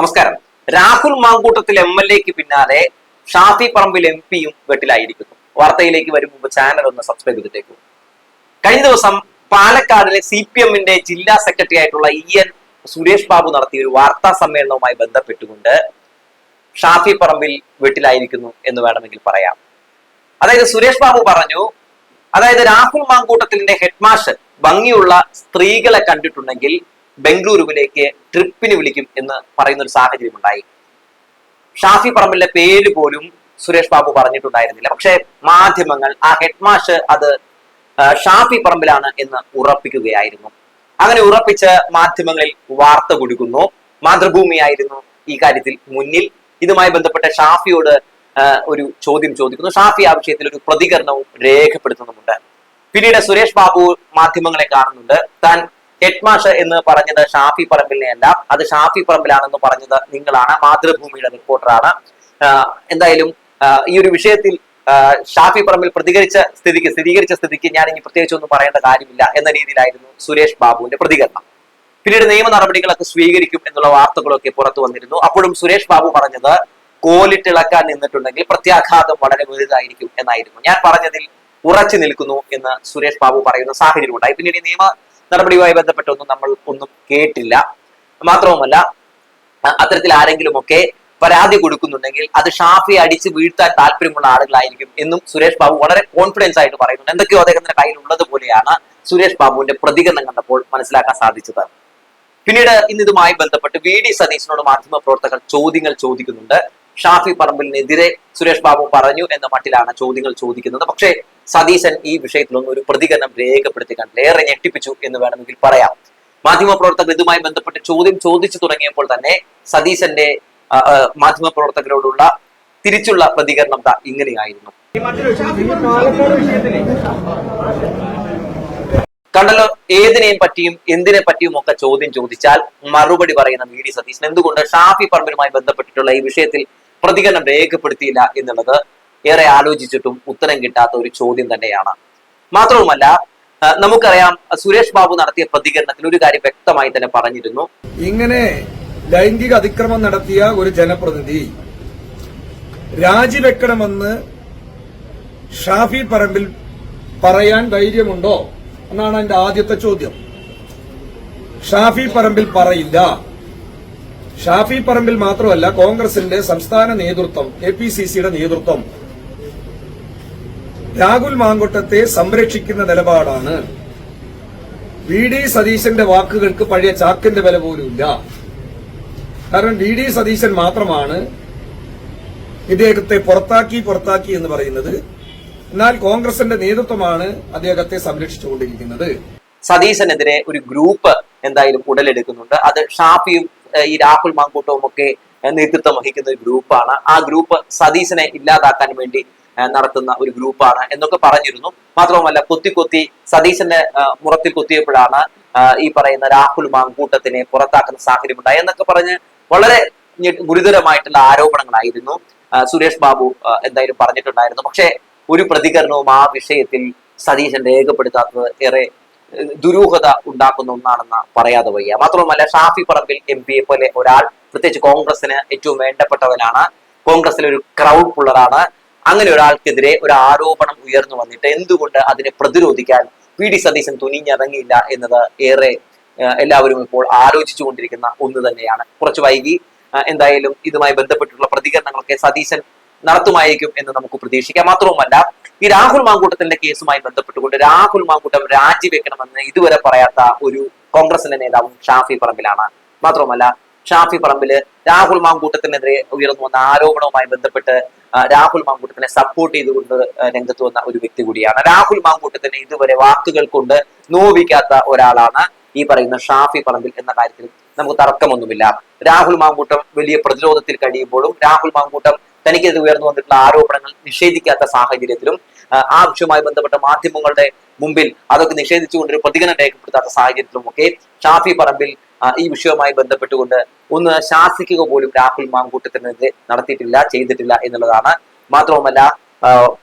നമസ്കാരം. Rahul Mamkootathil M L എക്ക് പിന്നാലെ ഷാഫി പറമ്പിൽ എം പിയും വെട്ടിലായിരിക്കുന്നു. വാർത്തയിലേക്ക് വരുമ്പോൾ ചാനൽ ഒന്ന് സബ്സ്ക്രൈബ് ചെയ്തിട്ടേക്കും. കഴിഞ്ഞ ദിവസം പാലക്കാടിലെ സി പി എമ്മിന്റെ ജില്ലാ സെക്രട്ടറി ആയിട്ടുള്ള ഇ എൻ സുരേഷ് ബാബു നടത്തിയ ഒരു വാർത്താ സമ്മേളനവുമായി ബന്ധപ്പെട്ടുകൊണ്ട് ഷാഫി പറമ്പിൽ വെട്ടിലായിരിക്കുന്നു എന്ന് വേണമെങ്കിൽ പറയാം. അതായത് സുരേഷ് ബാബു പറഞ്ഞു അതായത് രാഹുൽ മാങ്കൂട്ടത്തിന്റെ ഹെഡ്മാസ്റ്റർ ഭംഗിയുള്ള സ്ത്രീകളെ കണ്ടിട്ടുണ്ടെങ്കിൽ ബംഗളൂരുവിലേക്ക് ട്രിപ്പിന് വിളിക്കും എന്ന് പറയുന്ന ഒരു സാഹചര്യം ഉണ്ടായി. ഷാഫി പറമ്പിലെ പേര് പോലും സുരേഷ് ബാബു പറഞ്ഞിട്ടുണ്ടായിരുന്നില്ല. പക്ഷേ മാധ്യമങ്ങൾ ആ ഹെഡ്മാഷ് അത് ഷാഫി പറമ്പിലാണ് എന്ന് ഉറപ്പിക്കുകയായിരുന്നു. അങ്ങനെ ഉറപ്പിച്ച് മാധ്യമങ്ങളിൽ വാർത്ത കൊടുക്കുന്നു. മാതൃഭൂമിയായിരുന്നു ഈ കാര്യത്തിൽ മുന്നിൽ. ഇതുമായി ബന്ധപ്പെട്ട ഷാഫിയോട് ഒരു ചോദ്യം ചോദിക്കുന്നു. ഷാഫി ആ വിഷയത്തിൽ ഒരു പ്രതികരണവും രേഖപ്പെടുത്തുന്നുമുണ്ട്. പിന്നീട് സുരേഷ് ബാബു മാധ്യമങ്ങളെ കാണുന്നുണ്ട്. താൻ ഹെഡ്മാസ്റ്റർ എന്ന് പറഞ്ഞത് ഷാഫി പറമ്പിലെ അല്ല അത് ഷാഫി പറമ്പിലാണെന്ന് പറഞ്ഞത് നിങ്ങളാണ്. മാതൃഭൂമിയുടെ റിപ്പോർട്ടറാണ് എന്തായാലും ഈ ഒരു വിഷയത്തിൽ ഷാഫി പറമ്പിൽ പ്രതികരിച്ച സ്ഥിതിക്ക് സ്ഥിരീകരിച്ച സ്ഥിതിക്ക് ഞാൻ ഇനി പ്രത്യേകിച്ച് ഒന്നും പറയേണ്ട കാര്യമില്ല എന്ന രീതിയിലായിരുന്നു സുരേഷ് ബാബുവിന്റെ പ്രതികരണം. പിന്നീട് നിയമ നടപടികളൊക്കെ സ്വീകരിക്കും എന്നുള്ള വാർത്തകളൊക്കെ പുറത്തു വന്നിരുന്നു. അപ്പോഴും സുരേഷ് ബാബു പറഞ്ഞത് കോലിട്ടിളക്കാൻ നിന്നിട്ടുണ്ടെങ്കിൽ പ്രത്യാഘാതം വളരെ വലുതായിരിക്കും എന്നായിരുന്നു. ഞാൻ പറഞ്ഞതിൽ ഉറച്ചു നിൽക്കുന്നു എന്ന് സുരേഷ് ബാബു പറയുന്ന സാഹചര്യം ഉണ്ടായി പിന്നീട് നിയമ നടപടിയുമായി ബന്ധപ്പെട്ടൊന്നും നമ്മൾ ഒന്നും കേട്ടില്ല. മാത്രവുമല്ല അത്തരത്തിൽ ആരെങ്കിലുമൊക്കെ പരാതി കൊടുക്കുന്നുണ്ടെങ്കിൽ അത് ഷാഫി അടിച്ച് വീഴ്ത്താൻ താല്പര്യമുള്ള ആളുകളായിരിക്കും എന്നും സുരേഷ് ബാബു വളരെ കോൺഫിഡൻസ് ആയിട്ട് പറയുന്നുണ്ട്. എന്തൊക്കെയോ അദ്ദേഹത്തിന്റെ കയ്യിലുള്ളത് പോലെയാണ് സുരേഷ് ബാബുവിന്റെ പ്രതികരണം കണ്ടപ്പോൾ മനസ്സിലാക്കാൻ സാധിച്ചത്. പിന്നീട് ഇന്ന് ഇതുമായി ബന്ധപ്പെട്ട് വി ഡി സതീശനോട് മാധ്യമ പ്രവർത്തകർ ചോദ്യങ്ങൾ ചോദിക്കുന്നുണ്ട്. ഷാഫി പറമ്പിലിനെതിരെ സുരേഷ് ബാബു പറഞ്ഞു എന്ന മട്ടിലാണ് ചോദ്യങ്ങൾ ചോദിക്കുന്നത്. പക്ഷേ സതീശൻ ഈ വിഷയത്തിലൊന്നും ഒരു പ്രതികരണം രേഖപ്പെടുത്തി കണ്ടില്ല ഏറെ ഞെട്ടിപ്പിച്ചു എന്ന് വേണമെങ്കിൽ പറയാം. മാധ്യമ പ്രവർത്തകർ ഇതുമായി ബന്ധപ്പെട്ട് ചോദ്യം ചോദിച്ചു തുടങ്ങിയപ്പോൾ തന്നെ സതീശന്റെ ആ, ആ, മാധ്യമ പ്രവർത്തകരോടുള്ള തിരിച്ചുള്ള പ്രതികരണം ഇങ്ങനെയായിരുന്നു. കണ്ടല്ലോ ഏതിനെയും പറ്റിയും എന്തിനെ പറ്റിയും ഒക്കെ ചോദ്യം ചോദിച്ചാൽ മറുപടി പറയുന്ന വി ഡി സതീശൻ. എന്തുകൊണ്ട് ഷാഫി പറമ്പിലുമായി ബന്ധപ്പെട്ടിട്ടുള്ള ഈ വിഷയത്തിൽ പ്രതികരണം രേഖപ്പെടുത്തിയില്ല എന്നുള്ളത് ഏറെ ആലോചിച്ചിട്ടും ഉത്തരം കിട്ടാത്ത ഒരു ചോദ്യം തന്നെയാണ്. മാത്രവുമല്ല നമുക്കറിയാം സുരേഷ് ബാബു നടത്തിയ പ്രതികരണത്തിൽ ഒരു കാര്യം വ്യക്തമായി തന്നെ പറഞ്ഞിരുന്നു. ഇങ്ങനെ ലൈംഗിക അതിക്രമം നടത്തിയ ഒരു ജനപ്രതിനിധി രാജിവെക്കണമെന്ന് ഷാഫി പറമ്പിൽ പറയാൻ ധൈര്യമുണ്ടോ എന്നാണ് എന്റെ ആദ്യത്തെ ചോദ്യം. ഷാഫി പറമ്പിൽ പറയില്ല. ഷാഫി പറമ്പിൽ മാത്രമല്ല കോൺഗ്രസിന്റെ സംസ്ഥാന നേതൃത്വം കെ പി സി സിയുടെ നേതൃത്വം രാഹുൽ മാങ്കൊട്ടത്തെ സംരക്ഷിക്കുന്ന നിലപാടാണ്. വി ഡി സതീശന്റെ വാക്കുകൾക്ക് പഴയ ചാക്കിന്റെ വില പോലുമില്ല കാരണം വി ഡി സതീശൻ മാത്രമാണ് ഇദ്ദേഹത്തെ പുറത്താക്കി പുറത്താക്കി എന്ന് പറയുന്നത്. എന്നാൽ കോൺഗ്രസിന്റെ നേതൃത്വമാണ് അദ്ദേഹത്തെ സംരക്ഷിച്ചുകൊണ്ടിരിക്കുന്നത്. സതീശനെതിരെ ഒരു ഗ്രൂപ്പ് എന്തായാലും ഉടലെടുക്കുന്നുണ്ട്. അത് ഷാഫിയും ഈ രാഹുൽ മാങ്കൂട്ടവും ഒക്കെ നേതൃത്വം വഹിക്കുന്ന ഒരു ഗ്രൂപ്പാണ്. ആ ഗ്രൂപ്പ് സതീശനെ ഇല്ലാതാക്കാൻ വേണ്ടി നടത്തുന്ന ഒരു ഗ്രൂപ്പാണ് എന്നൊക്കെ പറഞ്ഞിരുന്നു. മാത്രവുമല്ല കൊത്തി കൊത്തി സതീശന്റെ മുറത്തിൽ കൊത്തിയപ്പോഴാണ് ഈ പറയുന്ന രാഹുൽ മാങ്കൂട്ടത്തിനെ പുറത്താക്കുന്ന സാഹചര്യം ഉണ്ടായി എന്നൊക്കെ പറഞ്ഞ് വളരെ ഗുരുതരമായിട്ടുള്ള ആരോപണങ്ങളായിരുന്നു. സുരേഷ് ബാബു എന്തായാലും പറഞ്ഞിട്ടുണ്ടായിരുന്നു. പക്ഷേ ഒരു പ്രതികരണവും ആ വിഷയത്തിൽ സതീശൻ രേഖപ്പെടുത്താത്തത് ഏറെ ദുരൂഹത ഉണ്ടാക്കുന്ന ഒന്നാണെന്ന് പറയാതെ വയ്യ. മാത്രവുമല്ല ഷാഫി പറമ്പിൽ എം പിയെ പോലെ ഒരാൾ പ്രത്യേകിച്ച് കോൺഗ്രസിന് ഏറ്റവും വേണ്ടപ്പെട്ടവനാണ്. കോൺഗ്രസിലെ ഒരു ക്രൗഡ് പുള്ളറാണ് അങ്ങനെ ഒരാൾക്കെതിരെ ഒരു ആരോപണം ഉയർന്നു വന്നിട്ട് എന്തുകൊണ്ട് അതിനെ പ്രതിരോധിക്കാൻ പി ഡി സതീശൻ തുനിഞ്ഞിറങ്ങിയില്ല എന്നത് ഏറെ എല്ലാവരും ഇപ്പോൾ ആലോചിച്ചു കൊണ്ടിരിക്കുന്ന ഒന്ന് തന്നെയാണ്. കുറച്ച് വൈകി എന്തായാലും ഇതുമായി ബന്ധപ്പെട്ടുള്ള പ്രതികരണങ്ങളൊക്കെ സതീശൻ നടത്തുമായിരിക്കും എന്ന് നമുക്ക് പ്രതീക്ഷിക്കാം. മാത്രവുമല്ല ഈ രാഹുൽ മാങ്കൂട്ടത്തിന്റെ കേസുമായി ബന്ധപ്പെട്ടുകൊണ്ട് രാഹുൽ മാങ്കൂട്ടം രാജിവെക്കണമെന്ന് ഇതുവരെ പറയാത്ത ഒരു കോൺഗ്രസിന്റെ നേതാവും ഷാഫി പറമ്പിലാണ്. മാത്രവുമല്ല ഷാഫി പറമ്പിൽ രാഹുൽ മാങ്കൂട്ടത്തിനെതിരെ ഉയർന്നു വന്ന ആരോപണവുമായി ബന്ധപ്പെട്ട് രാഹുൽ മാങ്കൂട്ടത്തിനെ സപ്പോർട്ട് ചെയ്തുകൊണ്ട് രംഗത്ത് വന്ന ഒരു വ്യക്തി കൂടിയാണ്. രാഹുൽ മാങ്കൂട്ടത്തിനെ ഇതുവരെ വാക്കുകൾ കൊണ്ട് നോവിക്കാത്ത ഒരാളാണ് ഈ പറയുന്ന ഷാഫി പറമ്പിൽ എന്ന കാര്യത്തിൽ നമുക്ക് തർക്കമൊന്നുമില്ല. രാഹുൽ മാങ്കൂട്ടം വലിയ പ്രതിരോധത്തിൽ കഴിയുമ്പോഴും രാഹുൽ മാങ്കൂട്ടം തനിക്കെതിരെ ഉയർന്നു വന്നിട്ടുള്ള ആരോപണങ്ങൾ നിഷേധിക്കാത്ത സാഹചര്യത്തിലും ആ, വിഷയവുമായി ബന്ധപ്പെട്ട മാധ്യമങ്ങളുടെ മുമ്പിൽ അതൊക്കെ നിഷേധിച്ചുകൊണ്ട് ഒരു പ്രതികരണം രേഖപ്പെടുത്താത്ത സാഹചര്യത്തിലും ഒക്കെ ഷാഫി പറമ്പിൽ ഈ വിഷയവുമായി ബന്ധപ്പെട്ടുകൊണ്ട് ഒന്ന് ശാസിക്കുക പോലും രാഹുൽ മാങ്കൂട്ടത്തിനെതിരെ നടത്തിയിട്ടില്ല ചെയ്തിട്ടില്ല എന്നുള്ളതാണ്. മാത്രവുമല്ല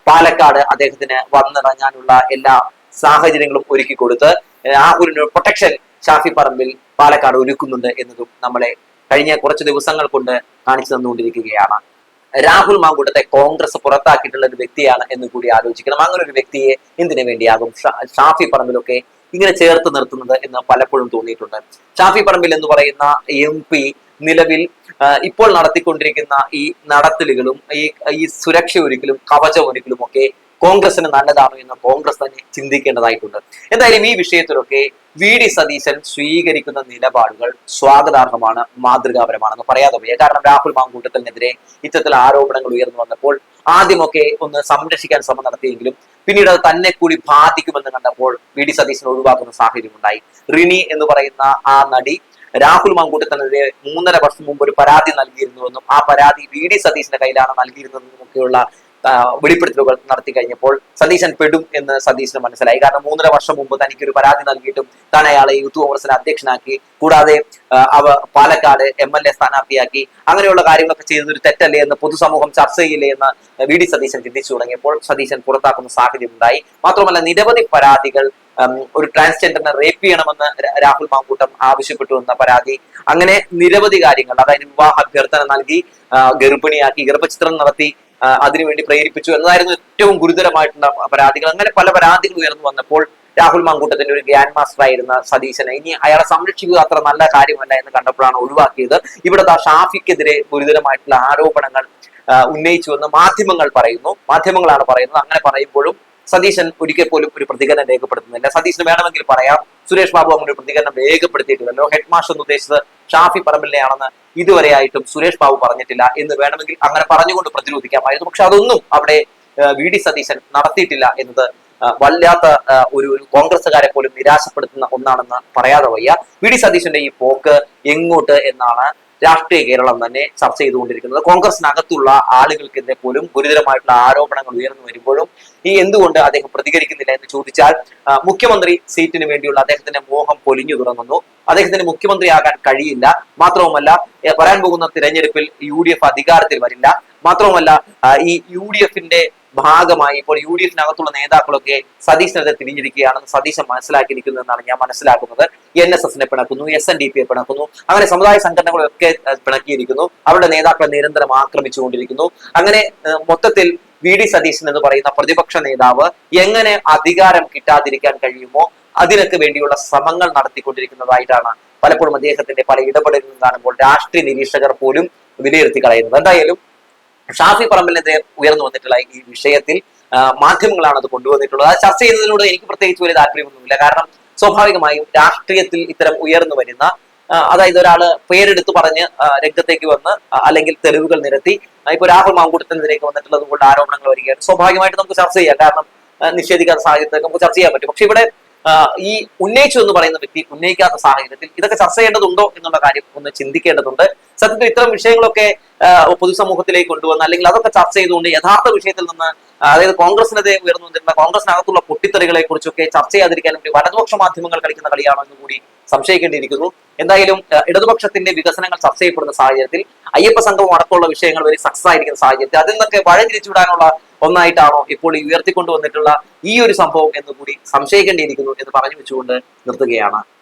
പാലക്കാട് അദ്ദേഹത്തിന് വന്നിറങ്ങാനുള്ള എല്ലാ സാഹചര്യങ്ങളും ഒരുക്കി കൊടുത്ത് രാഹുലിന് പ്രൊട്ടക്ഷൻ ഷാഫി പറമ്പിൽ പാലക്കാട് ഒരുക്കുന്നുണ്ട് എന്നതും നമ്മളെ കഴിഞ്ഞ കുറച്ച് ദിവസങ്ങൾ കൊണ്ട് കാണിച്ചു തന്നുകൊണ്ടിരിക്കുകയാണ്. രാഹുൽ മാങ്കൂട്ടത്തെ കോൺഗ്രസ് പുറത്താക്കിയിട്ടുള്ള ഒരു വ്യക്തിയാണ് എന്ന് കൂടി ആലോചിക്കണം. അങ്ങനെ ഒരു വ്യക്തിയെ എന്തിനു വേണ്ടിയാകും? ഷാഫി പറമ്പിലൊക്കെ ഇങ്ങനെ ചേർത്ത് നിർത്തുന്നത് എന്ന് പലപ്പോഴും തോന്നിയിട്ടുണ്ട്. ഷാഫി പറമ്പിൽ എന്ന് പറയുന്ന എം പി നിലവിൽ ഇപ്പോൾ നടത്തിക്കൊണ്ടിരിക്കുന്ന ഈ നടത്തലുകളും ഈ ഈ സുരക്ഷ ഒരിക്കലും കവചം ഒരിക്കലും ഒക്കെ കോൺഗ്രസിന് നല്ലതാണോ എന്ന് കോൺഗ്രസ് തന്നെ ചിന്തിക്കേണ്ടതായിട്ടുണ്ട്. എന്തായാലും ഈ വിഷയത്തിലൊക്കെ വി ഡി സതീശൻ സ്വീകരിക്കുന്ന നിലപാടുകൾ സ്വാഗതാർഹമാണ് മാതൃകാപരമാണെന്ന് പറയാതെ വയ്യ കാരണം രാഹുൽ മാങ്കൂട്ടത്തിനെതിരെ ഇത്തരത്തിൽ ആരോപണങ്ങൾ ഉയർന്നു വന്നപ്പോൾ ആദ്യമൊക്കെ ഒന്ന് സംരക്ഷിക്കാൻ ശ്രമം നടത്തിയെങ്കിലും പിന്നീട് അത് തന്നെ കൂടി ബാധിക്കുമെന്ന് കണ്ടപ്പോൾ വി ഡി സതീശൻ ഒഴിവാക്കുന്ന സാഹചര്യം ഉണ്ടായി റിനി എന്ന് പറയുന്ന ആ നടി രാഹുൽ മാങ്കൂട്ടത്തിനെതിരെ മൂന്നര വർഷം മുമ്പ് ഒരു പരാതി നൽകിയിരുന്നുവെന്നും ആ പരാതി വി ഡി സതീശന്റെ കയ്യിലാണ് നൽകിയിരുന്നതെന്നും ഒക്കെയുള്ള വെളിപ്പെടുത്തലുകൾ നടത്തി കഴിഞ്ഞപ്പോൾ സതീശൻ പെടും എന്ന് സതീശന് മനസ്സിലായി. കാരണം മൂന്നര വർഷം മുമ്പ് തനിക്ക് ഒരു പരാതി നൽകിയിട്ടും താൻ അയാളെ യൂത്ത് കോൺഗ്രസിന് അധ്യക്ഷനാക്കി കൂടാതെ അവ പാലക്കാട് എം എൽ എ സ്ഥാനാർത്ഥിയാക്കി. അങ്ങനെയുള്ള കാര്യങ്ങളൊക്കെ ചെയ്തത് ഒരു തെറ്റല്ലേ എന്ന് പൊതുസമൂഹം ചർച്ച ചെയ്യില്ലേ എന്ന് വി ഡി സതീശൻ ചിന്തിച്ചു തുടങ്ങിയപ്പോൾ സതീശൻ പുറത്താക്കുന്ന സാഹചര്യം ഉണ്ടായി. മാത്രമല്ല നിരവധി പരാതികൾ ഒരു ട്രാൻസ്ജെൻഡറിനെ റേപ്പ് ചെയ്യണമെന്ന് രാഹുൽ മാങ്കൂട്ടം ആവശ്യപ്പെട്ടു എന്ന പരാതി. അങ്ങനെ നിരവധി കാര്യങ്ങൾ അതായത് വിവാഹ അഭ്യർത്ഥന നൽകി ഗർഭിണിയാക്കി ഗർഭചിത്രം നടത്തി അതിനുവേണ്ടി പ്രേരിപ്പിച്ചു എന്നതായിരുന്നു ഏറ്റവും ഗുരുതരമായിട്ടുള്ള പരാതികൾ. അങ്ങനെ പല പരാതികൾ ഉയർന്നു വന്നപ്പോൾ രാഹുൽ മാങ്കൂട്ടത്തിന്റെ ഒരു ഗ്രാൻഡ് മാസ്റ്റർ ആയിരുന്ന സതീശനെ ഇനി അയാളെ സംരക്ഷിക്കുക അത്ര നല്ല കാര്യമല്ല എന്ന് കണ്ടപ്പോഴാണ് ഒഴിവാക്കിയത്. ഇവിടെ ഷാഫിക്കെതിരെ ഗുരുതരമായിട്ടുള്ള ആരോപണങ്ങൾ ഉന്നയിച്ചുവെന്ന് മാധ്യമങ്ങൾ പറയുന്നു. മാധ്യമങ്ങളാണ് പറയുന്നത്. അങ്ങനെ പറയുമ്പോഴും സതീശൻ ഒരിക്കൽ പോലും ഒരു പ്രതികരണം രേഖപ്പെടുത്തുന്നില്ല. സതീശന് വേണമെങ്കിൽ പറയാം. സുരേഷ് ബാബു അങ്ങനെ ഒരു പ്രതികരണം രേഖപ്പെടുത്തിയിട്ടില്ലല്ലോ. ഹെഡ് മാസ്റ്റർ ഉദ്ദേശിച്ചത് ഷാഫി പറമ്പിലിനെയാണെന്ന് ഇതുവരെയായിട്ടും സുരേഷ് ബാബു പറഞ്ഞിട്ടില്ല എന്ന് വേണമെങ്കിൽ അങ്ങനെ പറഞ്ഞുകൊണ്ട് പ്രതിരോധിക്കാമായിരുന്നു. പക്ഷെ അതൊന്നും അവിടെ വി ഡി സതീശൻ നടത്തിയിട്ടില്ല എന്നത് വല്ലാത്ത ഒരു കോൺഗ്രസ്സുകാരെ പോലും നിരാശപ്പെടുത്തുന്ന ഒന്നാണെന്ന് പറയാതെ വയ്യ. വി ഡി സതീശന്റെ ഈ പോക്ക് എങ്ങോട്ട് എന്നാണ് രാഷ്ട്രീയ കേരളം തന്നെ ചർച്ച ചെയ്തുകൊണ്ടിരിക്കുന്നത്. കോൺഗ്രസിനകത്തുള്ള ആളുകൾക്കെതിരെ പോലും ഗുരുതരമായിട്ടുള്ള ആരോപണങ്ങൾ ഉയർന്നു വരുമ്പോഴും ഈ എന്തുകൊണ്ട് അദ്ദേഹം പ്രതികരിക്കുന്നില്ല എന്ന് ചോദിച്ചാൽ മുഖ്യമന്ത്രി സീറ്റിന് വേണ്ടിയുള്ള അദ്ദേഹത്തിന്റെ മോഹം പൊലിഞ്ഞു തുടങ്ങുന്നു. അദ്ദേഹത്തിന് മുഖ്യമന്ത്രിയാകാൻ കഴിയില്ല. മാത്രവുമല്ല വരാൻ പോകുന്ന തിരഞ്ഞെടുപ്പിൽ യു ഡി എഫ് അധികാരത്തിൽ വരില്ല. മാത്രവുമല്ല ഈ യു ഡി എഫിന്റെ ഭാഗമായി ഇപ്പോൾ യു ഡി എഫിനകത്തുള്ള നേതാക്കളൊക്കെ സതീശനെതിരെ തിരിഞ്ഞിരിക്കുകയാണെന്ന് സതീശൻ മനസ്സിലാക്കിയിരിക്കുന്നു എന്നാണ് ഞാൻ മനസ്സിലാക്കുന്നത്. എൻ എസ് എസിനെ പിണക്കുന്നു എസ് എൻ ഡി പിയെ പിണക്കുന്നു അങ്ങനെ സമുദായ സംഘടനകളൊക്കെ പിണക്കിയിരിക്കുന്നു. അവരുടെ നേതാക്കളെ നിരന്തരം ആക്രമിച്ചുകൊണ്ടിരിക്കുന്നു. അങ്ങനെ മൊത്തത്തിൽ വി ഡി സതീശൻ എന്ന് പറയുന്ന പ്രതിപക്ഷ നേതാവ് എങ്ങനെ അധികാരം കിട്ടാതിരിക്കാൻ കഴിയുമോ അതിനൊക്കെ വേണ്ടിയുള്ള ശ്രമങ്ങൾ നടത്തിക്കൊണ്ടിരിക്കുന്നതായിട്ടാണ് പലപ്പോഴും അദ്ദേഹത്തിന്റെ പല ഇടപെടലുകളും കാണുമ്പോൾ രാഷ്ട്രീയ നിരീക്ഷകർ പോലും വിലയിരുത്തി കളയുന്നത്. എന്തായാലും ഷാഫി പറമ്പലിനെതിരെ ഉയർന്നു വന്നിട്ടുള്ള ഈ വിഷയത്തിൽ മാധ്യമങ്ങളാണ് അത് കൊണ്ടുവന്നിട്ടുള്ളത്. അത് ചർച്ച ചെയ്യുന്നതിനോട് എനിക്ക് പ്രത്യേകിച്ച് വലിയ താല്പര്യമൊന്നുമില്ല. കാരണം സ്വാഭാവികമായും രാഷ്ട്രീയത്തിൽ ഇത്തരം ഉയർന്നു വരുന്ന അതായത് ഒരാൾ പേരെടുത്ത് പറഞ്ഞ് രംഗത്തേക്ക് വന്ന് അല്ലെങ്കിൽ തെളിവുകൾ നിരത്തി ഇപ്പൊ രാഹുൽ മാങ്കൂട്ടത്തിനെതിരേക്ക് വന്നിട്ടുള്ളത് കൊണ്ട് ആരോപണങ്ങൾ വരികയാണ്. സ്വാഭാവികമായിട്ട് നമുക്ക് ചർച്ച ചെയ്യാം. കാരണം നിഷേധിക്കാത്ത സാഹചര്യത്തിൽ നമുക്ക് ചർച്ച ചെയ്യാൻ പറ്റും. പക്ഷെ ഇവിടെ ഈ ഉന്നയിച്ചു എന്ന് പറയുന്ന വ്യക്തി ഉന്നയിക്കാത്ത സാഹചര്യത്തിൽ ഇതൊക്കെ ചർച്ച ചെയ്യേണ്ടതുണ്ടോ എന്നുള്ള കാര്യം ഒന്ന് ചിന്തിക്കേണ്ടതുണ്ട്. സത്യത്തിൽ ഇത്തരം വിഷയങ്ങളൊക്കെ പൊതുസമൂഹത്തിലേക്ക് കൊണ്ടുവന്ന അല്ലെങ്കിൽ അതൊക്കെ ചർച്ച ചെയ്തുകൊണ്ട് യഥാർത്ഥ വിഷയത്തിൽ നിന്ന് അതായത് കോൺഗ്രസിനെതിരെ ഉയർന്നു വന്നിരുന്ന കോൺഗ്രസിനകത്തുള്ള പൊട്ടിത്തെറികളെ കുറിച്ചൊക്കെ ചർച്ച ചെയ്യാതിരിക്കാൻ വേണ്ടി വലതുപക്ഷ മാധ്യമങ്ങൾ കളിക്കുന്ന കളിയാണോ എന്ന് കൂടി സംശയിക്കേണ്ടിയിരിക്കുന്നു. എന്തായാലും ഇടതുപക്ഷത്തിന്റെ വികസനങ്ങൾ ചർച്ച ചെയ്യപ്പെടുന്ന സാഹചര്യത്തിൽ അയ്യപ്പ സംഘവും അടക്കമുള്ള വിഷയങ്ങൾ വരെ സക്സസ് ആയിരിക്കുന്ന സാഹചര്യത്തിൽ അതിൽ നിന്നൊക്കെ വഴിതിരിച്ചുവിടാനുള്ള ഒന്നായിട്ടാണോ ഇപ്പോൾ ഈ ഉയർത്തിക്കൊണ്ടുവന്നിട്ടുള്ള ഈ ഒരു സംഭവം എന്ന് കൂടി സംശയിക്കേണ്ടിയിരിക്കുന്നു എന്ന് പറഞ്ഞു വെച്ചുകൊണ്ട് നിർത്തുകയാണ്.